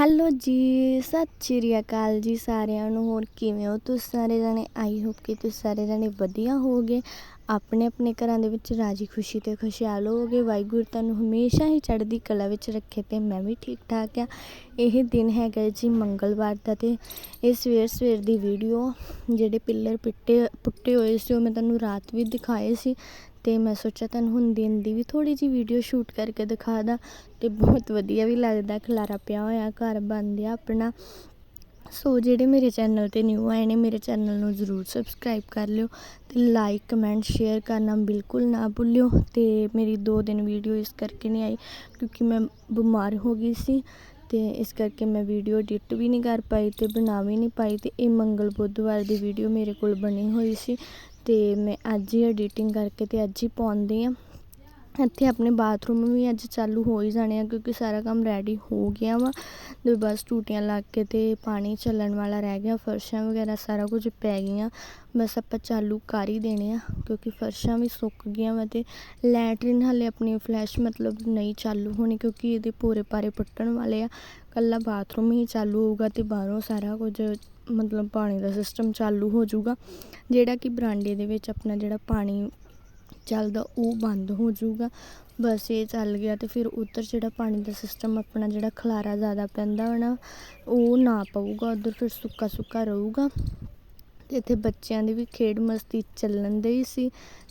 Hello ਜੀ, ਸਤਿ ਸ਼੍ਰੀ ਅਕਾਲ ਜੀ ਸਾਰਿਆਂ ਨੂੰ। ਹੋਰ ਕਿਵੇਂ ਹੋ? ਤੁਸੀਂ ਸਾਰੇ ਜਣੇ? ਆਈ ਹੋਪ ਕਿ ਤੁਸੀਂ ਸਾਰੇ ਜਣੇ ਵਧੀਆ ਹੋਗੇ ਆਪਣੇ ਆਪਣੇ ਘਰਾਂ ਦੇ ਵਿੱਚ ਰਾਜੀ ਖੁਸ਼ੀ ਤੇ ਖੁਸ਼ਹਾਲ ਹੋਗੇ ਵਾਹਿਗੁਰੂ ਤੁਹਾਨੂੰ ਹਮੇਸ਼ਾ ਹੀ ਚੜ੍ਹਦੀ ਕਲਾ ਵਿੱਚ ਰੱਖੇ ਤੇ ਮੈਂ ਵੀ ਠੀਕ ਠਾਕ ਆ ਇਹ ਦਿਨ ਹੈਗਾ ਜੀ ਮੰਗਲਵਾਰ ਦਾ ਤੇ ਇਹ ਸਵੇਰ ਸਵੇਰ ਦੀ ਵੀਡੀਓ ਜਿਹੜੇ ਪਿੱਲਰ ਪਿੱਟੇ, ਪੁੱਟੇ ਹੋਏ ਸੀ, ਉਹ ਮੈਂ ਤੁਹਾਨੂੰ ਰਾਤ ਵੀ ਦਿਖਾਏ ਸੀ। ਅਤੇ ਮੈਂ ਸੋਚਿਆ ਤੁਹਾਨੂੰ ਹੁਣ ਦਿਨ ਦੀ ਵੀ ਥੋੜ੍ਹੀ ਜਿਹੀ ਵੀਡੀਓ ਸ਼ੂਟ ਕਰਕੇ ਦਿਖਾ ਦਾਂ ਅਤੇ ਬਹੁਤ ਵਧੀਆ ਵੀ ਲੱਗਦਾ ਖਲਾਰਾ ਪਿਆ ਹੋਇਆ, ਘਰ ਬਣ ਗਿਆ ਆਪਣਾ। ਸੋ ਜਿਹੜੇ ਮੇਰੇ ਚੈਨਲ ਤੇ ਨਿਊ ਆਏ ਨੇ, ਮੇਰੇ ਚੈਨਲ ਨੂੰ ਜ਼ਰੂਰ ਸਬਸਕ੍ਰਾਈਬ ਕਰ ਲਿਓ ਤੇ ਲਾਈਕ ਕਮੈਂਟ ਸ਼ੇਅਰ ਕਰਨਾ ਬਿਲਕੁਲ ਨਾ ਭੁੱਲਿਓ ਤੇ ਮੇਰੀ 2 ਦਿਨ ਵੀਡੀਓ ਇਸ ਕਰਕੇ ਨਹੀਂ ਆਈ ਕਿਉਂਕਿ ਮੈਂ ਬਿਮਾਰ ਹੋ ਗਈ ਸੀ ਤੇ ਇਸ ਕਰਕੇ ਮੈਂ ਵੀਡੀਓ ਐਡਿਟ ਵੀ ਨਹੀਂ ਕਰ ਪਾਈ ਤੇ ਬਣਾ ਵੀ ਨਹੀਂ ਪਾਈ ਤੇ ਇਹ ਮੰਗਲ ਬੁੱਧਵਾਰ ਦੀ ਵੀਡੀਓ ਮੇਰੇ ਕੋਲ ਬਣੀ ਹੋਈ ਸੀ ਅਤੇ ਮੈਂ ਅੱਜ ਹੀ ਐਡੀਟਿੰਗ ਕਰਕੇ ਅਤੇ ਅੱਜ ਹੀ ਪਾਉਂਦੀ ਹਾਂ। ਇੱਥੇ ਆਪਣੇ ਬਾਥਰੂਮ ਵੀ ਅੱਜ ਚਾਲੂ ਹੋ ਹੀ ਜਾਣੇ ਆ ਕਿਉਂਕਿ ਸਾਰਾ ਕੰਮ ਰੈਡੀ ਹੋ ਗਿਆ ਵਾ। ਅਤੇ ਬਸ ਟੂਟੀਆਂ ਲੱਗ ਕੇ ਅਤੇ ਪਾਣੀ ਚੱਲਣ ਵਾਲਾ ਰਹਿ ਗਿਆ, ਫਰਸ਼ਾਂ ਵਗੈਰਾ ਸਾਰਾ ਕੁਝ ਪੈ ਗਈਆਂ। ਬਸ ਆਪਾਂ ਚਾਲੂ ਕਰ ਹੀ ਦੇਣੇ ਆ ਕਿਉਂਕਿ ਫਰਸ਼ਾਂ ਵੀ ਸੁੱਕ ਗਈਆਂ ਵਾ ਅਤੇ ਲੈਟਰਿਨ ਹਾਲੇ ਆਪਣੀ ਫਲੈਸ਼ ਮਤਲਬ ਨਹੀਂ ਚਾਲੂ ਹੋਣੀ ਕਿਉਂਕਿ ਇਹਦੇ ਪੂਰੇ ਪਾਰੇ ਪੁੱਟਣ ਵਾਲੇ ਆ। ਇਕੱਲਾ ਬਾਥਰੂਮ ਹੀ ਚਾਲੂ ਹੋਊਗਾ ਅਤੇ ਬਾਹਰੋਂ ਸਾਰਾ ਕੁਝ ਮਤਲਬ ਪਾਣੀ ਦਾ ਸਿਸਟਮ ਚਾਲੂ ਹੋ ਜਾਊਗਾ, ਜਿਹੜਾ ਕਿ ਬਰਾਂਡੇ ਦੇ ਵਿੱਚ ਆਪਣਾ ਜਿਹੜਾ ਪਾਣੀ ਚੱਲਦਾ ਉਹ ਬੰਦ ਹੋ ਜਾਊਗਾ। ਬਸ ਇਹ ਚੱਲ ਗਿਆ ਤੇ ਫਿਰ ਉੱਧਰ ਜਿਹੜਾ ਪਾਣੀ ਦਾ ਸਿਸਟਮ ਆਪਣਾ ਜਿਹੜਾ ਖਲਾਰਾ ਜ਼ਿਆਦਾ ਪੈਂਦਾ ਵਾ ਨਾ ਉਹ ਨਾ ਪਊਗਾ, ਉੱਧਰ ਫਿਰ ਸੁੱਕਾ ਸੁੱਕਾ ਰਹੂਗਾ। ਤੇ ਇੱਥੇ ਬੱਚਿਆਂ ਦੀ ਵੀ ਖੇਡ ਮਸਤੀ ਚੱਲਣ ਦੇ ਹੀ ਸੀ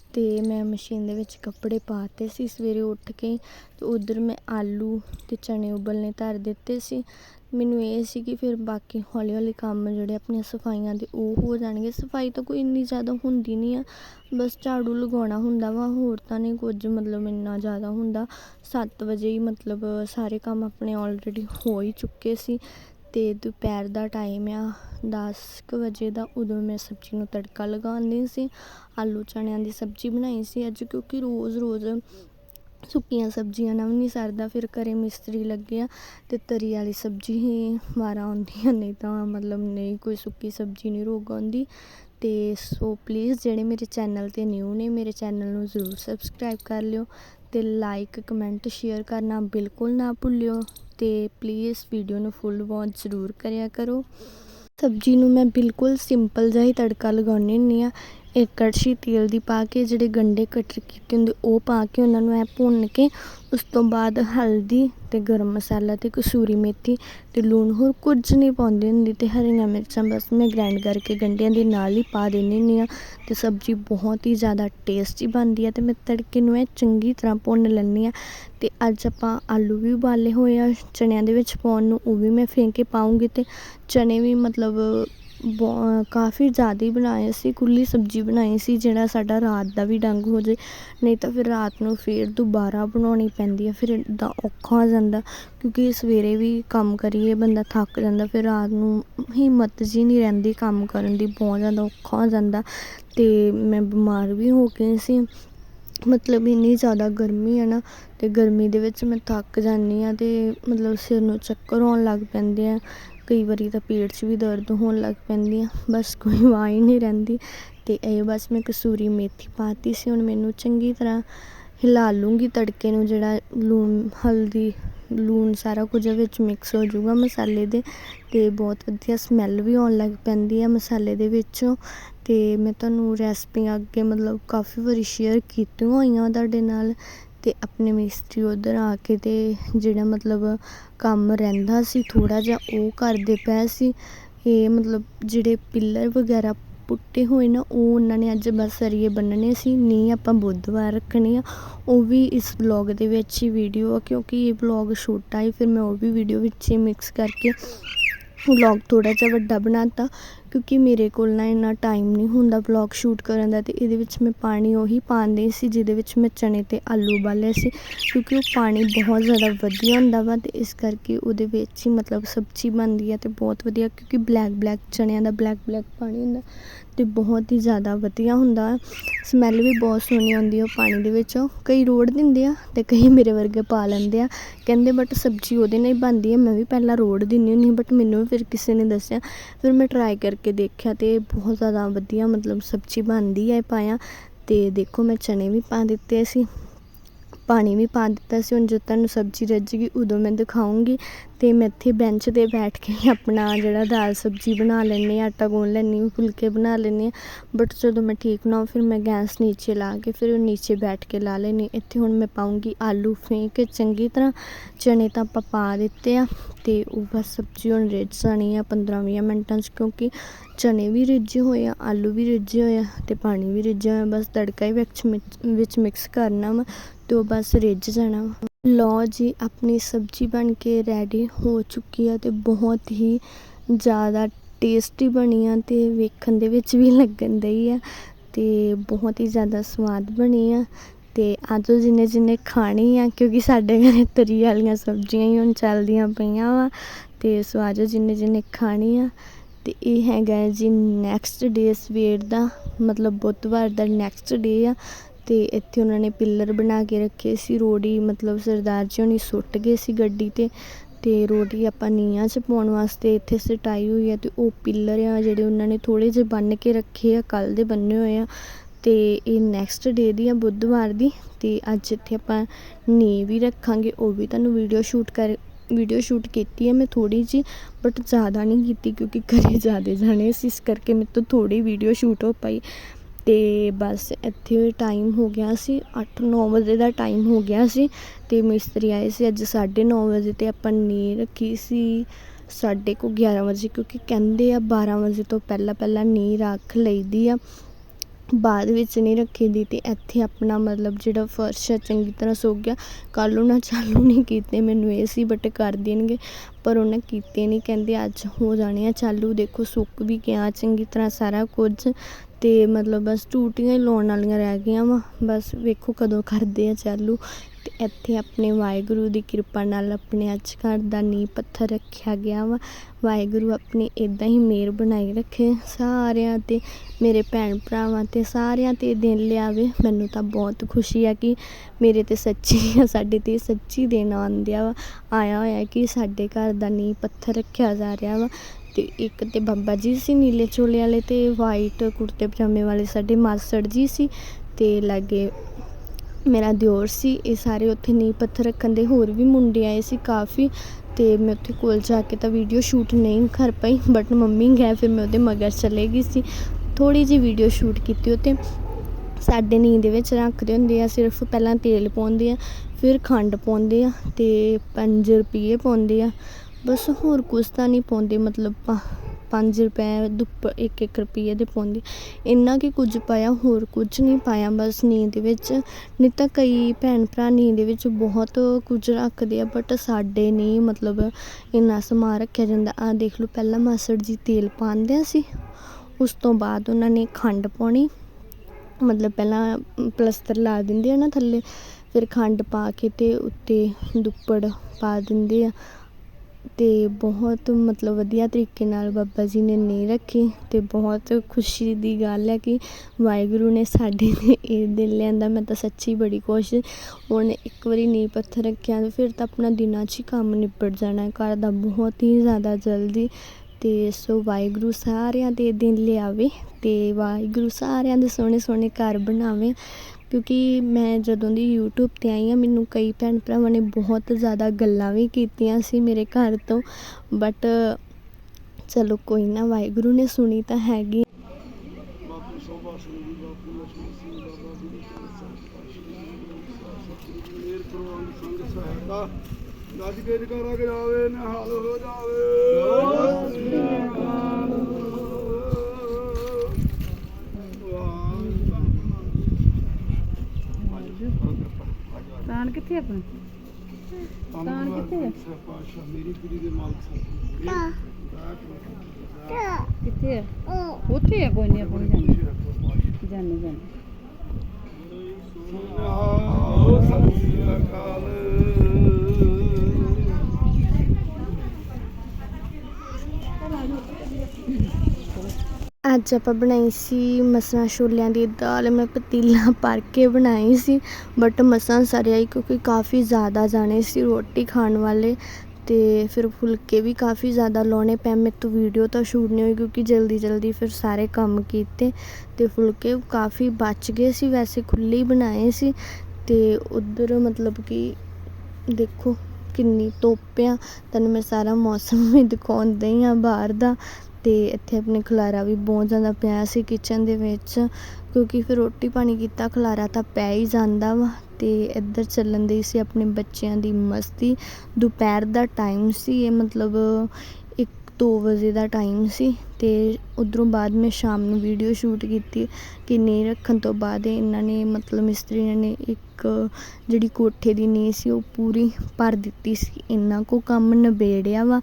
ਅਤੇ ਮੈਂ ਮਸ਼ੀਨ ਦੇ ਵਿੱਚ ਕੱਪੜੇ ਪਾਤੇ ਸੀ ਸਵੇਰੇ ਉੱਠ ਕੇ ਅਤੇ ਉੱਧਰ ਮੈਂ ਆਲੂ ਅਤੇ ਚਣੇ ਉਬਲਣੇ ਧਰ ਦਿੱਤੇ ਸੀ। ਮੈਨੂੰ ਇਹ ਸੀ ਕਿ ਫਿਰ ਬਾਕੀ ਹੌਲੀ ਹੌਲੀ ਕੰਮ ਜਿਹੜੇ ਆਪਣੀਆਂ ਸਫਾਈਆਂ ਦੇ ਉਹ ਹੋ ਜਾਣਗੇ। ਸਫ਼ਾਈ ਤਾਂ ਕੋਈ ਇੰਨੀ ਜ਼ਿਆਦਾ ਹੁੰਦੀ ਨਹੀਂ ਆ। ਬਸ ਝਾੜੂ ਲਗਾਉਣਾ ਹੁੰਦਾ ਵਾ, ਹੋਰ ਤਾਂ ਨਹੀਂ ਕੁਝ ਮਤਲਬ ਇੰਨਾ ਜ਼ਿਆਦਾ ਹੁੰਦਾ। ਸੱਤ ਵਜੇ ਹੀ ਮਤਲਬ ਸਾਰੇ ਕੰਮ ਆਪਣੇ ਆਲਰੇਡੀ ਹੋ ਹੀ ਚੁੱਕੇ ਸੀ। ਅਤੇ ਦੁਪਹਿਰ ਦਾ ਟਾਈਮ ਆ, ਦਸ ਕੁ ਵਜੇ ਦਾ ਉਦੋਂ ਮੈਂ ਸਬਜ਼ੀ ਨੂੰ ਤੜਕਾ ਲਗਾਉਂਦੀ ਸੀ। ਆਲੂ ਚਣਿਆਂ ਦੀ ਸਬਜ਼ੀ ਬਣਾਈ ਸੀ ਅੱਜ ਕਿਉਂਕਿ ਰੋਜ਼-ਰੋਜ਼ ਸੁੱਕੀਆਂ ਸਬਜ਼ੀਆਂ ਨਾਲ ਵੀ ਨਹੀਂ ਸਰਦਾ, ਫਿਰ ਘਰ ਮਿਸਤਰੀ ਲੱਗੇ ਆ ਤੇ ਤਰੀ ਵਾਲੀ ਸਬਜ਼ੀ ਹੀ ਵਾਰਾ ਆਉਂਦੀਆਂ ਨਹੀਂ ਤਾਂ ਮਤਲਬ ਨਹੀਂ ਕੋਈ ਸੁੱਕੀ ਸਬਜ਼ੀ ਨਹੀਂ ਰੋਗ ਆਉਂਦੀ। ਅਤੇ ਸੋ ਪਲੀਜ਼ ਜਿਹੜੇ ਮੇਰੇ ਚੈਨਲ ਤੇ ਨਿਊ ਨੇ, ਮੇਰੇ ਚੈਨਲ ਨੂੰ ਜ਼ਰੂਰ ਸਬਸਕ੍ਰਾਈਬ ਕਰ ਲਿਓ ਅਤੇ ਲਾਈਕ ਕਮੈਂਟ ਸ਼ੇਅਰ ਕਰਨਾ ਬਿਲਕੁਲ ਨਾ ਭੁੱਲਿਓ। ਅਤੇ ਪਲੀਜ਼ ਵੀਡੀਓ ਨੂੰ ਫੁੱਲ ਵਾਚ ਜ਼ਰੂਰ ਕਰਿਆ ਕਰੋ। ਸਬਜ਼ੀ ਨੂੰ ਮੈਂ ਬਿਲਕੁਲ ਸਿੰਪਲ ਜਿਹਾ ਹੀ ਤੜਕਾ ਲਗਾਉਂਦੀ ਹੁੰਦੀ ਹਾਂ। ਇਹ ਕੜਛੀ ਤੇਲ ਦੀ ਪਾ ਕੇ ਜਿਹੜੇ ਗੰਢੇ ਕਟਰ ਕੀਤੇ ਹੁੰਦੇ, ਉਹ ਪਾ ਕੇ ਉਹਨਾਂ ਨੂੰ ਐ ਭੁੰਨ ਕੇ ਉਸ ਤੋਂ ਬਾਅਦ ਹਲਦੀ ਅਤੇ ਗਰਮ ਮਸਾਲਾ ਅਤੇ ਕਸੂਰੀ ਮੇਥੀ ਅਤੇ ਲੂਣ, ਹੋਰ ਕੁਝ ਨਹੀਂ ਪਾਉਂਦੀ ਹੁੰਦੀ ਅਤੇ ਹਰੀਆਂ ਮਿਰਚਾਂ ਬਸ ਮੈਂ ਗ੍ਰਾਇੰਡ ਕਰਕੇ ਗੰਢਿਆਂ ਦੇ ਨਾਲ ਹੀ ਪਾ ਦਿੰਦੀ ਹੁੰਦੀ ਹਾਂ ਅਤੇ ਸਬਜ਼ੀ ਬਹੁਤ ਹੀ ਜ਼ਿਆਦਾ ਟੇਸਟੀ ਬਣਦੀ ਹੈ ਅਤੇ ਮੈਂ ਤੜਕੇ ਨੂੰ ਐ ਚੰਗੀ ਤਰ੍ਹਾਂ ਭੁੰਨ ਲੈਂਦੀ ਹਾਂ ਅਤੇ ਅੱਜ ਆਪਾਂ ਆਲੂ ਵੀ ਉਬਾਲੇ ਹੋਏ ਆ, ਚਣਿਆਂ ਦੇ ਵਿੱਚ ਪਾਉਣ ਨੂੰ ਉਹ ਵੀ ਮੈਂ ਫੇਂਕ ਕੇ ਪਾਉਂਗੀ ਅਤੇ ਚਣੇ ਵੀ ਮਤਲਬ ਕਾਫੀ ਜ਼ਿਆਦਾ ਹੀ ਬਣਾਏ ਸੀ, ਖੁੱਲ੍ਹੀ ਸਬਜ਼ੀ ਬਣਾਈ ਸੀ, ਜਿਹੜਾ ਸਾਡਾ ਰਾਤ ਦਾ ਵੀ ਡੰਗ ਹੋ ਜਾਵੇ ਨਹੀਂ ਤਾਂ ਫਿਰ ਰਾਤ ਨੂੰ ਫਿਰ ਦੁਬਾਰਾ ਬਣਾਉਣੀ ਪੈਂਦੀ ਹੈ ਫਿਰ ਇੱਦਾਂ ਔਖਾ ਹੋ ਜਾਂਦਾ, ਕਿਉਂਕਿ ਸਵੇਰੇ ਵੀ ਕੰਮ ਕਰੀਏ, ਬੰਦਾ ਥੱਕ ਜਾਂਦਾ, ਫਿਰ ਰਾਤ ਨੂੰ ਹਿੰਮਤ ਜਿਹੀ ਨਹੀਂ ਰਹਿੰਦੀ ਕੰਮ ਕਰਨ ਦੀ, ਬਹੁਤ ਜ਼ਿਆਦਾ ਔਖਾ ਹੋ ਜਾਂਦਾ। ਅਤੇ ਮੈਂ ਬਿਮਾਰ ਵੀ ਹੋ ਗਈ ਸੀ। ਮਤਲਬ ਇੰਨੀ ਜ਼ਿਆਦਾ ਗਰਮੀ ਹੈ ਨਾ ਅਤੇ ਗਰਮੀ ਦੇ ਵਿੱਚ ਮੈਂ ਥੱਕ ਜਾਂਦੀ ਹਾਂ ਅਤੇ ਮਤਲਬ ਸਿਰ ਨੂੰ ਚੱਕਰ ਆਉਣ ਲੱਗ ਪੈਂਦੇ ਆ। ਕਈ ਵਾਰੀ ਤਾਂ ਪੇਟ 'ਚ ਵੀ ਦਰਦ ਹੋਣ ਲੱਗ ਪੈਂਦੀ ਆ, ਬਸ ਕੋਈ ਵਾਹ ਹੀ ਨਹੀਂ ਰਹਿੰਦੀ। ਅਤੇ ਇਹ ਬਸ ਮੈਂ ਕਸੂਰੀ ਮੇਥੀ ਪਾਤੀ ਸੀ, ਹੁਣ ਮੈਨੂੰ ਚੰਗੀ ਤਰ੍ਹਾਂ ਹਿਲਾ ਲੂੰਗੀ ਤੜਕੇ ਨੂੰ ਜਿਹੜਾ ਲੂਣ, ਹਲਦੀ, ਲੂਣ ਸਾਰਾ ਕੁਝ ਵਿੱਚ ਮਿਕਸ ਹੋ ਜਾਊਗਾ ਮਸਾਲੇ ਦੇ। ਅਤੇ ਬਹੁਤ ਵਧੀਆ ਸਮੈਲ ਵੀ ਆਉਣ ਲੱਗ ਪੈਂਦੀ ਆ ਮਸਾਲੇ ਦੇ ਵਿੱਚੋਂ। ਅਤੇ ਮੈਂ ਤੁਹਾਨੂੰ ਰੈਸਪੀਆਂ ਅੱਗੇ ਮਤਲਬ ਕਾਫੀ ਵਾਰੀ ਸ਼ੇਅਰ ਕੀਤੀਆਂ ਹੋਈਆਂ ਤੁਹਾਡੇ ਨਾਲ। ਅਤੇ ਆਪਣੇ ਮਿਸਤਰੀ ਉੱਧਰ ਆ ਕੇ ਅਤੇ ਜਿਹੜਾ ਮਤਲਬ ਕੰਮ ਰਹਿੰਦਾ ਸੀ, ਥੋੜ੍ਹਾ ਜਿਹਾ ਉਹ ਕਰਦੇ ਪਏ ਸੀ। ਇਹ ਮਤਲਬ ਜਿਹੜੇ ਪਿੱਲਰ ਵਗੈਰਾ ਪੁੱਟੇ ਹੋਏ ਨਾ, ਉਹ ਉਹਨਾਂ ਨੇ ਅੱਜ ਬਸ ਸਰੀਏ ਬੰਨਣੇ ਸੀ, ਨਹੀਂ ਆਪਾਂ ਬੁੱਧਵਾਰ ਰੱਖਣੇ ਆ। ਉਹ ਵੀ ਇਸ ਵਲੋਗ ਦੇ ਵਿੱਚ ਹੀ ਵੀਡੀਓ ਆ, ਕਿਉਂਕਿ ਇਹ ਵਲੋਗ ਛੋਟਾ ਹੀ ਫਿਰ ਮੈਂ ਉਹ ਵੀ ਵੀਡੀਓ ਵਿੱਚ ਹੀ ਮਿਕਸ ਕਰਕੇ ਵਲੋਗ ਥੋੜ੍ਹਾ ਜਿਹਾ ਵੱਡਾ ਬਣਾ ਤਾ ਕਿਉਂਕਿ ਮੇਰੇ ਕੋਲ ਨਾ ਇੰਨਾ ਟਾਈਮ ਨਹੀਂ ਹੁੰਦਾ ਵਲੌਗ ਸ਼ੂਟ ਕਰਨ ਦਾ ਅਤੇ ਇਹਦੇ ਵਿੱਚ ਮੈਂ ਪਾਣੀ ਉਹੀ ਪਾਉਂਦੀ ਸੀ ਜਿਹਦੇ ਵਿੱਚ ਮੈਂ ਚਣੇ ਅਤੇ ਆਲੂ ਉਬਾਲੇ ਸੀ ਕਿਉਂਕਿ ਉਹ ਪਾਣੀ ਬਹੁਤ ਜ਼ਿਆਦਾ ਵਧੀਆ ਹੁੰਦਾ ਵਾ ਅਤੇ ਇਸ ਕਰਕੇ ਉਹਦੇ ਵਿੱਚ ਹੀ ਮਤਲਬ ਸਬਜ਼ੀ ਬਣਦੀ ਹੈ ਅਤੇ ਬਹੁਤ ਵਧੀਆ ਕਿਉਂਕਿ ਬਲੈਕ ਬਲੈਕ ਚਣਿਆਂ ਦਾ ਬਲੈਕ ਬਲੈਕ ਪਾਣੀ ਹੁੰਦਾ ਅਤੇ ਬਹੁਤ ਹੀ ਜ਼ਿਆਦਾ ਵਧੀਆ ਹੁੰਦਾ। ਸਮੈਲ ਵੀ ਬਹੁਤ ਸੋਹਣੀ ਆਉਂਦੀ ਉਹ ਪਾਣੀ ਦੇ ਵਿੱਚੋਂ। ਕਈ ਰੋੜ ਦਿੰਦੇ ਆ ਅਤੇ ਕਈ ਮੇਰੇ ਵਰਗੇ ਪਾ ਲੈਂਦੇ ਆ। ਕਹਿੰਦੇ ਬਟ ਸਬਜ਼ੀ ਉਹਦੇ ਨਾਲ ਹੀ ਬਣਦੀ ਹੈ ਮੈਂ ਵੀ ਪਹਿਲਾਂ ਰੋੜ ਦਿੰਦੀ ਹੁੰਦੀ ਬਟ ਮੈਨੂੰ ਫਿਰ ਕਿਸੇ ਨੇ ਦੱਸਿਆ। ਫਿਰ ਮੈਂ ਟਰਾਈ ਕਰਕੇ ਦੇਖਿਆ ਤੇ ਬਹੁਤ ਜ਼ਿਆਦਾ ਵਧੀਆ ਮਤਲਬ ਸਬਜ਼ੀ ਬਣਦੀ ਹੈ ਪਾਇਆ। ਤੇ ਦੇਖੋ ਮੈਂ ਚਨੇ ਵੀ ਪਾ ਦਿੱਤੇ ਸੀ, ਪਾਣੀ ਵੀ ਪਾ ਦਿੱਤਾ ਸੀ। ਹੁਣ ਜਦੋਂ ਤੁਹਾਨੂੰ ਸਬਜ਼ੀ ਰੱਜ ਗਈ ਉਦੋਂ ਮੈਂ ਦਿਖਾਉਂਗੀ। ਅਤੇ ਮੈਂ ਇੱਥੇ ਬੈਂਚ ਤੇ ਬੈਠ ਕੇ ਆਪਣਾ ਜਿਹੜਾ ਦਾਲ ਸਬਜ਼ੀ ਬਣਾ ਲੈਂਦੀ ਹਾਂ, ਆਟਾ ਗੁੰਨ ਲੈਂਦੀ ਹਾਂ, ਫੁਲਕੇ ਬਣਾ ਲੈਂਦੀ ਹਾਂ। ਬਟ ਜਦੋਂ ਮੈਂ ਠੀਕ ਨਾ ਹੋ ਫਿਰ ਮੈਂ ਗੈਸ ਨੀਚੇ ਲਾ ਕੇ ਫਿਰ ਨੀਚੇ ਬੈਠ ਕੇ ਲਾ ਲੈਂਦੀ ਇੱਥੇ ਹੁਣ ਮੈਂ ਪਾਉਂਗੀ ਆਲੂ ਫੇਂਕ ਕੇ ਚੰਗੀ ਤਰ੍ਹਾਂ। ਚਨੇ ਤਾਂ ਆਪਾਂ ਪਾ ਦਿੱਤੇ ਆ ਅਤੇ ਉਹ ਬਸ ਸਬਜ਼ੀ ਹੁਣ ਰਿੱਝ ਜਾਣੀ ਆ 15-20 ਮਿੰਟਾਂ 'ਚ, ਕਿਉਂਕਿ ਚਨੇ ਵੀ ਰਿੱਝੇ ਹੋਏ ਆ, ਆਲੂ ਵੀ ਰਿੱਝੇ ਹੋਏ ਆ ਅਤੇ ਪਾਣੀ ਵੀ ਰਿੱਝਿਆ ਹੋਇਆ। ਬਸ ਤੜਕਾ ਹੀ ਵਿੱਚ ਮਿਕਸ- ਵਿੱਚ ਮਿਕਸ ਕਰਨਾ ਵਾ ਅਤੇ ਉਹ ਬਸ ਰਿੱਝ ਜਾਣਾ ਵਾ। ਲਓ ਜੀ, ਆਪਣੀ ਸਬਜ਼ੀ ਬਣ ਕੇ ਰੈਡੀ ਹੋ ਚੁੱਕੀ ਆ ਅਤੇ ਬਹੁਤ ਹੀ ਜ਼ਿਆਦਾ ਟੇਸਟੀ ਬਣੀ ਆ ਅਤੇ ਵੇਖਣ ਦੇ ਵਿੱਚ ਵੀ ਲੱਗਣ ਦਈ ਆ ਅਤੇ ਬਹੁਤ ਹੀ ਜ਼ਿਆਦਾ ਸਵਾਦ ਬਣੀ ਆ ਤੇ ਅੱਜ ਜਿੰਨੇ ਜਿੰਨੇ ਖਾਣੀ ਆ, ਕਿਉਂਕਿ ਸਾਡੇ ਘਰੇ ਤਰੀ ਵਾਲੀਆਂ ਸਬਜ਼ੀਆਂ ਹੀ ਹੁਣ ਚੱਲਦੀਆਂ ਪਈਆਂ ਵਾ ਅਤੇ ਸੋ ਆਜੋ ਜਿੰਨੇ ਜਿੰਨੇ ਖਾਣੀ ਆ ਅਤੇ ਇਹ ਹੈਗਾ ਹੈ ਜੀ ਨੈਕਸਟ ਡੇ ਸਵੇਰ ਦਾ, ਮਤਲਬ ਬੁੱਧਵਾਰ ਦਾ ਨੈਕਸਟ ਡੇ ਆ ਤੇ ਇੱਥੇ ਉਹਨਾਂ ਨੇ ਪਿੱਲਰ ਬਣਾ ਕੇ ਰੱਖੇ ਸੀ, ਰੋੜੀ ਮਤਲਬ ਸਰਦਾਰ ਜੀ ਹੋਣੀ ਸੁੱਟ ਗਏ ਸੀ ਗੱਡੀ ਤੇ ਤੇ ਰੋਟੀ ਆਪਾਂ ਨੀਹਾਂ 'ਚ ਪਾਉਣ ਵਾਸਤੇ ਇੱਥੇ ਸਟਾਈ ਹੋਈ ਹੈ ਤੇ ਉਹ ਪਿੱਲਰ ਆ ਜਿਹੜੇ ਉਹਨਾਂ ਨੇ ਥੋੜੇ ਜਿਹੇ ਬੰਨ ਕੇ ਰੱਖੇ ਆ ਕੱਲ ਦੇ ਬੰਨੇ ਹੋਏ ਆ, ਤੇ ਇਹ ਨੈਕਸਟ ਡੇ ਦੀ ਆ ਬੁੱਧਵਾਰ ਦੀ, ਤੇ ਅੱਜ ਇੱਥੇ ਆਪਾਂ ਨੀ ਵੀ ਰੱਖਾਂਗੇ, ਉਹ ਵੀ ਤੁਹਾਨੂੰ ਵੀਡੀਓ ਸ਼ੂਟ ਕਰ ਵੀਡੀਓ ਸ਼ੂਟ ਕੀਤੀ ਹੈ ਮੈਂ ਥੋੜੀ ਜੀ ਬਟ ਜ਼ਿਆਦਾ ਨਹੀਂ ਕੀਤੀ ਕਿਉਂਕਿ ਘਰੇ ਜ਼ਿਆਦਾ ਜਾਣੇ ਸੀ, ਇਸ ਕਰਕੇ ਮੇਰੇ ਤੋਂ ਥੋੜੀ ਵੀਡੀਓ ਸ਼ੂਟ ਹੋ ਪਾਈ। ਤੇ ਬਸ ਇੱਥੇ ਟਾਈਮ ਹੋ ਗਿਆ ਸੀ 8-9 ਵਜੇ ਦਾ ਟਾਈਮ ਹੋ ਗਿਆ ਸੀ ਅਤੇ ਮਿਸਤਰੀ ਆਏ ਸੀ, ਅੱਜ 9:30 ਵਜੇ ਤੇ ਆਪਾਂ ਨੀ ਰੱਖੀ ਸੀ ਸਾਢੇ ਕੁ 11 ਵਜੇ, ਕਿਉਂਕਿ ਕਹਿੰਦੇ ਆ 12 ਵਜੇ ਤੋਂ ਪਹਿਲਾਂ ਪਹਿਲਾਂ ਨੀਂਹ ਰੱਖ ਲਈਦੀ ਆ, ਬਾਅਦ ਵਿੱਚ ਨਹੀਂ ਰੱਖੀ ਦੀ ਅਤੇ ਇੱਥੇ ਆਪਣਾ ਮਤਲਬ ਜਿਹੜਾ ਫਰਸ਼ ਆ ਚੰਗੀ ਤਰ੍ਹਾਂ ਸੁੱਕ ਗਿਆ। ਕੱਲ੍ਹ ਉਹਨਾਂ ਚਾਲੂ ਨਹੀਂ ਕੀਤੇ, ਮੈਨੂੰ ਇਹ ਸੀ ਬਟ ਕਰ ਦੇਣਗੇ, ਪਰ ਉਹਨਾਂ ਕੀਤੇ ਨਹੀਂ, ਕਹਿੰਦੇ ਅੱਜ ਹੋ ਜਾਣੇ ਆ ਚਾਲੂ, ਦੇਖੋ ਸੁੱਕ ਵੀ ਗਿਆ, ਚੰਗੀ ਤਰ੍ਹਾਂ ਸਾਰਾ ਕੁਝ ਅਤੇ ਮਤਲਬ ਬਸ ਟੂਟੀਆਂ ਹੀ ਲਾਉਣ ਵਾਲੀਆਂ ਰਹਿ ਗਈਆਂ ਵਾ। ਬਸ ਵੇਖੋ ਕਦੋਂ ਕਰਦੇ ਆ ਚਾਲੂ। ਅਤੇ ਇੱਥੇ ਆਪਣੇ ਵਾਹਿਗੁਰੂ ਦੀ ਕਿਰਪਾ ਨਾਲ ਆਪਣੇ ਅੱਜ ਘਰ ਦਾ ਨੀਂਹ ਪੱਥਰ ਰੱਖਿਆ ਗਿਆ ਵਾ। ਵਾਹਿਗੁਰੂ ਆਪਣੀ ਇੱਦਾਂ ਹੀ ਮਿਹਰ ਬਣਾਈ ਰੱਖੇ। ਸਾਰਿਆਂ ਤੇ, ਮੇਰੇ ਭੈਣ ਭਰਾਵਾਂ ਤੇ, ਸਾਰਿਆਂ ਤੇ ਦਿਨ ਲਿਆਵੇ। ਮੈਨੂੰ ਤਾਂ ਬਹੁਤ ਖੁਸ਼ੀ ਆ ਕਿ ਮੇਰੇ ਤੇ ਸੱਚੀ ਸਾਡੇ ਤੇ ਸੱਚੀ ਦਿਨ ਆਉਂਦਿਆ ਵਾ। ਆਇਆ ਹੋਇਆ ਕਿ ਸਾਡੇ ਘਰ ਦਾ ਨੀਂਹ ਪੱਥਰ ਰੱਖਿਆ ਜਾ ਰਿਹਾ ਵਾ। ਤੇ ਇੱਕ ਤੇ ਬਾਬਾ ਜੀ ਸੀ ਨੀਲੇ ਚੋਲੇ ਵਾਲੇ ਤੇ ਵਾਈਟ ਕੁੜਤੇ ਪਜਾਮੇ ਵਾਲੇ ਸਾਡੇ ਮਾਸੜ ਜੀ ਸੀ ਤੇ ਲਾਗੇ ਮੇਰਾ ਦਿਓਰ ਸੀ, ਇਹ ਸਾਰੇ ਉੱਥੇ ਨੀਂਹ ਪੱਥਰ ਰੱਖਣ ਦੇ ਹੋਰ ਵੀ ਮੁੰਡੇ ਆਏ ਸੀ ਕਾਫੀ ਤੇ ਮੈਂ ਉੱਥੇ ਕੋਲ ਜਾ ਕੇ ਤਾਂ ਵੀਡੀਓ ਸ਼ੂਟ ਨਹੀਂ ਕਰ ਪਾਈ ਬਟ ਮੰਮੀ ਗਏ ਫਿਰ ਮੈਂ ਉਹਦੇ ਮਗਰ ਚਲੇ ਗਈ ਸੀ। ਥੋੜੀ ਜਿਹੀ ਵੀਡੀਓ ਸ਼ੂਟ ਕੀਤੀ ਉੱਤੇ ਸਾਡੇ ਨੀਂਹ ਦੇ ਵਿੱਚ ਰੱਖਦੇ ਹੁੰਦੇ ਆ, ਸਿਰਫ ਪਹਿਲਾਂ ਤੇਲ ਪਾਉਂਦੇ ਆ, ਫਿਰ ਖੰਡ ਪਾਉਂਦੇ ਆ ਤੇ 5 ਰੁਪਏ ਪਾਉਂਦੇ ਆ। ਬਸ ਹੋਰ ਕੁਝ ਤਾਂ ਨਹੀਂ ਪਾਉਂਦੇ, ਮਤਲਬ 5 ਰੁਪਏ ਦੁੱਪ 1-1 ਰੁਪਏ ਦੇ ਪਾਉਂਦੇ। ਇੰਨਾ ਕਿ ਕੁਝ ਪਾਇਆ, ਹੋਰ ਕੁਝ ਨਹੀਂ ਪਾਇਆ, ਬਸ ਨੀਂਦ ਦੇ ਵਿੱਚ। ਨਹੀਂ ਤਾਂ ਕਈ ਭੈਣ ਭਰਾ ਨੀਂਦ ਦੇ ਵਿੱਚ ਬਹੁਤ ਕੁਝ ਰੱਖਦੇ ਆ ਬਟ ਸਾਡੇ ਨਹੀਂ, ਮਤਲਬ ਇੰਨਾ ਸਮਾਨ ਰੱਖਿਆ ਜਾਂਦਾ। ਆ ਦੇਖ ਲਓ, ਪਹਿਲਾਂ ਮਾਸੜ ਜੀ ਤੇਲ ਪਾਉਂਦੇ ਸੀ, ਉਸ ਤੋਂ ਬਾਅਦ ਉਹਨਾਂ ਨੇ ਖੰਡ ਪਾਉਣੀ। ਮਤਲਬ ਪਹਿਲਾਂ ਪਲਸਤਰ ਲਾ ਦਿੰਦੇ ਆ ਨਾ ਥੱਲੇ, ਫਿਰ ਖੰਡ ਪਾ ਕੇ ਤੇ ਉੱਤੇ ਦੁੱਪੜ ਪਾ ਦਿੰਦੇ ਆ। ਤੇ ਬਹੁਤ ਮਤਲਬ ਵਧੀਆ ਤਰੀਕੇ ਨਾਲ ਬਾਬਾ ਜੀ ਨੇ ਨੀ ਰੱਖੀ ਅਤੇ ਬਹੁਤ ਖੁਸ਼ੀ ਦੀ ਗੱਲ ਹੈ ਕਿ ਵਾਹਿਗੁਰੂ ਨੇ ਸਾਡੇ ਤੇ ਇਹ ਦਿਨ ਲਿਆਂਦਾ। ਮੈਂ ਤਾਂ ਸੱਚੀ ਬੜੀ ਖੁਸ਼ ਉਹਨੇ ਇੱਕ ਵਾਰੀ ਨੀਂਹ ਪੱਥਰ ਰੱਖਿਆ ਫਿਰ ਤਾਂ ਆਪਣਾ ਦਿਨਾਂ 'ਚ ਹੀ ਕੰਮ ਨਿਬੜ ਜਾਣਾ ਘਰ ਦਾ ਬਹੁਤ ਹੀ ਜ਼ਿਆਦਾ ਜਲਦੀ ਅਤੇ ਸੋ ਵਾਹਿਗੁਰੂ ਸਾਰਿਆਂ ਦੇ ਦਿਨ ਲਿਆਵੇ ਅਤੇ ਵਾਹਿਗੁਰੂ ਸਾਰਿਆਂ ਦੇ ਸੋਹਣੇ ਸੋਹਣੇ ਘਰ ਬਣਾਵੇ। ਕਿਉਂਕਿ ਮੈਂ ਜਦੋਂ ਦੀ ਯੂਟਿਊਬ ਤੇ ਆਈ ਹਾਂ ਮੈਨੂੰ ਕਈ ਭੈਣ ਭਰਾਵਾਂ ਨੇ ਬਹੁਤ ਜ਼ਿਆਦਾ ਗੱਲਾਂ ਵੀ ਕੀਤੀਆਂ ਸੀ ਮੇਰੇ ਘਰ ਤੋਂ ਬਟ ਚਲੋ ਕੋਈ ਨਾ ਵਾਹਿਗੁਰੂ ਨੇ ਸੁਣੀ ਤਾਂ ਹੈਗੀ ਬਾਪੂ ਸੋਭਾ ਸਿੰਘ ਜੀ ਬਾਪੂ ਲక్ష్ਮੀ ਸਿੰਘ ਬਾਬਾ ਗੁਰੂ ਮੇਰ ਪ੍ਰਵਾਨ ਸੰਗ ਸਹਾਇਤਾ ਗੱਜ ਕੇ ਜਕਾਰਾ ਜਾਵੇ ਨਿਹਾਲ ਹੋ ਜਾਵੇ ਤਾਨ ਕਿੱਥੇ ਆਪਣਾ ਤਾਨ ਕਿੱਥੇ ਹੈ? ਪਾਸ਼ਾ ਮੇਰੀ ਪੀੜੀ ਦੇ ਮਾਲਕ ਸਾਹਿਬ ਕਿੱਥੇ ਆ ਉੱਥੇ ਆ ਅੱਜ ਆਪਾਂ ਬਣਾਈ ਸੀ ਮਸਰਾਂ ਛੋਲਿਆਂ ਦੀ ਦਾਲ। ਮੈਂ ਪਤੀਲਾ ਭਰ ਕੇ ਬਣਾਈ ਸੀ ਬਟ ਮਸਾਂ ਸਰਿਆ ਹੀ ਕਿਉਂਕਿ ਕਾਫੀ ਜ਼ਿਆਦਾ ਜਾਣੇ ਸੀ ਰੋਟੀ ਖਾਣ ਵਾਲੇ ਤੇ ਫਿਰ ਫੁਲਕੇ ਵੀ ਕਾਫੀ ਜ਼ਿਆਦਾ ਲਾਉਣੇ ਪਏ। ਮੇਰੇ ਤੋਂ ਵੀਡੀਓ ਤਾਂ ਸ਼ੂਟ ਨਹੀਂ ਹੋਈ ਕਿਉਂਕਿ ਜਲਦੀ ਜਲਦੀ ਫਿਰ ਸਾਰੇ ਕੰਮ ਕੀਤੇ ਤੇ ਫੁਲਕੇ ਕਾਫੀ ਬਚ ਗਏ ਸੀ। ਵੈਸੇ ਖੁੱਲੇ ਹੀ ਬਣਾਏ ਸੀ ਤੇ ਉਧਰ ਮਤਲਬ ਕਿ ਦੇਖੋ ਕਿੰਨੀ ਧੁੱਪ ਆ। ਤੁਹਾਨੂੰ ਮੈਂ ਸਾਰਾ ਮੌਸਮ ਵੀ ਦਿਖਾਉਂਦੀ ਹੀ ਆ ਬਾਹਰ ਦਾ। ਅਤੇ ਇੱਥੇ ਆਪਣੇ ਖਲਾਰਾ ਵੀ ਬਹੁਤ ਜ਼ਿਆਦਾ ਪਿਆ ਸੀ ਕਿਚਨ ਦੇ ਵਿੱਚ, ਕਿਉਂਕਿ ਫਿਰ ਰੋਟੀ ਪਾਣੀ ਕੀਤਾ, ਖਲਾਰਾ ਤਾਂ ਪੈ ਹੀ ਜਾਂਦਾ ਵਾ ਅਤੇ ਇੱਧਰ ਚੱਲਣ ਦੀ ਸੀ ਆਪਣੇ ਬੱਚਿਆਂ ਦੀ ਮਸਤੀ। ਦੁਪਹਿਰ ਦਾ ਟਾਈਮ ਸੀ, ਇਹ ਮਤਲਬ 1-2 ਵਜੇ ਦਾ ਟਾਈਮ ਸੀ ਅਤੇ ਉੱਧਰੋਂ ਬਾਅਦ ਮੈਂ ਸ਼ਾਮ ਨੂੰ ਵੀਡੀਓ ਸ਼ੂਟ ਕੀਤੀ ਕਿ ਨੀਂਹ ਰੱਖਣ ਤੋਂ ਬਾਅਦ ਇਹਨਾਂ ਨੇ ਮਤਲਬ ਮਿਸਤਰੀ ਨੇ ਇੱਕ ਜਿਹੜੀ ਕੋਠੇ ਦੀ ਨੀਂਹ ਸੀ ਉਹ ਪੂਰੀ ਭਰ ਦਿੱਤੀ ਸੀ। ਇੰਨਾ ਕੋ ਕੰਮ ਨਿਬੇੜਿਆ ਵਾ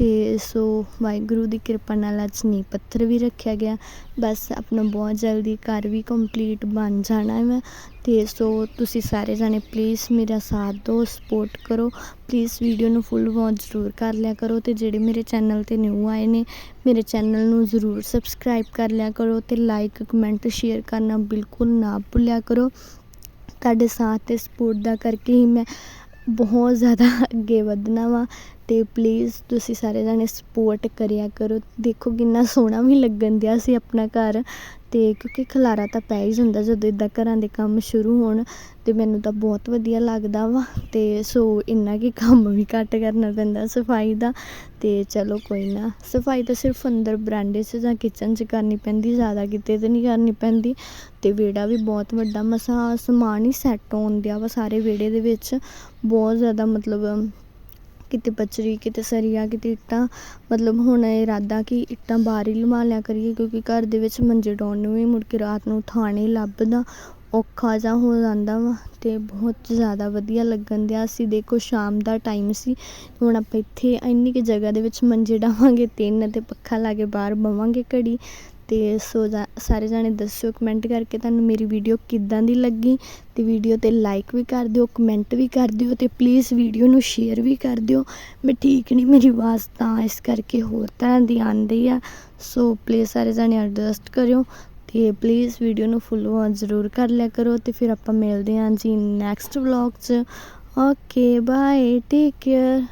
ਅਤੇ ਸੋ ਵਾਹਿਗੁਰੂ ਦੀ ਕਿਰਪਾ ਨਾਲ ਅੱਜ ਨੀਂਹ ਪੱਥਰ ਵੀ ਰੱਖਿਆ ਗਿਆ। ਬਸ ਆਪਣਾ ਬਹੁਤ ਜਲਦੀ ਘਰ ਵੀ ਕੰਪਲੀਟ ਬਣ ਜਾਣਾ ਵਾ। ਅਤੇ ਸੋ ਤੁਸੀਂ ਸਾਰੇ ਜਾਣੇ ਪਲੀਜ਼ ਮੇਰਾ ਸਾਥ ਦਿਓ ਸਪੋਰਟ ਕਰੋ। ਪਲੀਜ਼ ਵੀਡੀਓ ਨੂੰ ਫੁੱਲ ਵਾਚ ਜ਼ਰੂਰ ਕਰ ਲਿਆ ਕਰੋ ਅਤੇ ਜਿਹੜੇ ਮੇਰੇ ਚੈਨਲ ਤੇ ਨਿਊ ਆਏ ਨੇ, ਮੇਰੇ ਚੈਨਲ ਨੂੰ ਜ਼ਰੂਰ ਸਬਸਕ੍ਰਾਈਬ ਕਰ ਲਿਆ ਕਰੋ ਅਤੇ ਲਾਈਕ ਕਮੈਂਟ ਸ਼ੇਅਰ ਕਰਨਾ ਬਿਲਕੁਲ ਨਾ ਭੁੱਲਿਆ ਕਰੋ। ਤੁਹਾਡੇ ਸਾਥ ਅਤੇ ਸਪੋਰਟ ਦਾ ਕਰਕੇ ਹੀ ਮੈਂ ਬਹੁਤ ਜ਼ਿਆਦਾ ਅੱਗੇ ਵਧਣਾ ਵਾ ਅਤੇ ਪਲੀਜ਼ ਤੁਸੀਂ ਸਾਰੇ ਜਾਣੇ ਸਪੋਰਟ ਕਰਿਆ ਕਰੋ। ਦੇਖੋ ਕਿੰਨਾ ਸੋਹਣਾ ਵੀ ਲੱਗਣ ਦਿਆ ਸੀ ਆਪਣਾ ਘਰ। ਅਤੇ ਕਿਉਂਕਿ ਖਲਾਰਾ ਤਾਂ ਪੈ ਹੀ ਜਾਂਦਾ ਜਦੋਂ ਇੱਦਾਂ ਘਰਾਂ ਦੇ ਕੰਮ ਸ਼ੁਰੂ ਹੋਣ ਤੇ ਮੈਨੂੰ ਤਾਂ ਬਹੁਤ ਵਧੀਆ ਲੱਗਦਾ ਵਾ ਅਤੇ ਸੋ ਇੰਨਾ ਕਿ ਕੰਮ ਵੀ ਘੱਟ ਕਰਨਾ ਪੈਂਦਾ ਸਫ਼ਾਈ ਦਾ ਅਤੇ ਚਲੋ ਕੋਈ ਨਾ, ਸਫ਼ਾਈ ਤਾਂ ਸਿਰਫ ਅੰਦਰ ਬਰਾਂਡੇ 'ਚ ਜਾਂ ਕਿਚਨ 'ਚ ਕਰਨੀ ਪੈਂਦੀ, ਜ਼ਿਆਦਾ ਕਿਤੇ ਤਾਂ ਨਹੀਂ ਕਰਨੀ ਪੈਂਦੀ ਅਤੇ ਵਿਹੜਾ ਵੀ ਬਹੁਤ ਵੱਡਾ ਮਸਾਂ ਸਮਾਨ ਹੀ ਸੈੱਟ ਹੋਣ ਦਿਆ ਵਾ ਸਾਰੇ ਵਿਹੜੇ ਦੇ ਵਿੱਚ, ਬਹੁਤ ਜ਼ਿਆਦਾ ਮਤਲਬ ਕਿਤੇ ਪਚਰੀ ਕਿਤੇ ਸਰੀਆ, ਕਿਤੇ ਇੱਟਾਂ, ਮਤਲਬ ਹੁਣ ਇਹ ਇਰਾਦਾ ਕਿ ਇੱਟਾਂ ਬਾਹਰ ਹੀ ਲਵਾ ਲਿਆ ਕਰੀਏ ਕਿਉਂਕਿ ਘਰ ਦੇ ਵਿੱਚ ਮੰਜੇ ਡਾਉਣ ਨੂੰ ਵੀ ਮੁੜ ਕੇ ਰਾਤ ਨੂੰ ਥਾਂ ਨਹੀਂ ਲੱਭਦਾ ਔਖਾ ਜਿਹਾ ਹੋ ਜਾਂਦਾ ਵਾ ਅਤੇ ਬਹੁਤ ਜ਼ਿਆਦਾ ਵਧੀਆ ਲੱਗਣ ਦਿਆ। ਸੀ ਦੇਖੋ ਸ਼ਾਮ ਦਾ ਟਾਈਮ ਸੀ ਹੁਣ ਆਪਾਂ ਇੱਥੇ ਇੰਨੀ ਕੁ ਜਗ੍ਹਾ ਦੇ ਵਿੱਚ ਮੰਜੇ ਡਾਵਾਂਗੇ, ਤਿੰਨ ਅਤੇ ਪੱਖਾ ਲਾ ਕੇ ਬਾਹਰ ਬਵਾਂਗੇ ਘੜੀ। ਅਤੇ ਸੋ ਜਾ ਸਾਰੇ ਜਾਣੇ ਦੱਸਿਓ ਕਮੈਂਟ ਕਰਕੇ ਤੁਹਾਨੂੰ ਮੇਰੀ ਵੀਡੀਓ ਕਿੱਦਾਂ ਦੀ ਲੱਗੀ ਅਤੇ ਵੀਡੀਓ ਤੇ ਲਾਈਕ ਵੀ ਕਰ ਦਿਓ ਕਮੈਂਟ ਵੀ ਕਰ ਦਿਓ ਅਤੇ ਪਲੀਜ਼ ਵੀਡੀਓ ਨੂੰ ਸ਼ੇਅਰ ਵੀ ਕਰ ਦਿਓ। ਮੈਂ ਠੀਕ ਨਹੀਂ ਮੇਰੀ ਆਵਾਜ਼ ਤਾਂ ਇਸ ਕਰਕੇ ਹੋਰ ਤਰ੍ਹਾਂ ਦੀ ਆਉਂਦੀ ਆ। ਸੋ ਪਲੀਜ਼ ਸਾਰੇ ਜਾਣੇ ਐਡਜਸਟ ਕਰਿਓ ਤੇ ਪਲੀਜ਼ ਵੀਡੀਓ ਨੂੰ ਫੁੱਲ ਵਾਚ ਜ਼ਰੂਰ ਕਰ ਲਿਆ ਕਰੋ ਤੇ ਫਿਰ ਆਪਾਂ ਮਿਲਦੇ ਹਾਂ ਜੀ ਨੈਕਸਟ ਵਲੌਗ 'ਚ। Okay bye take care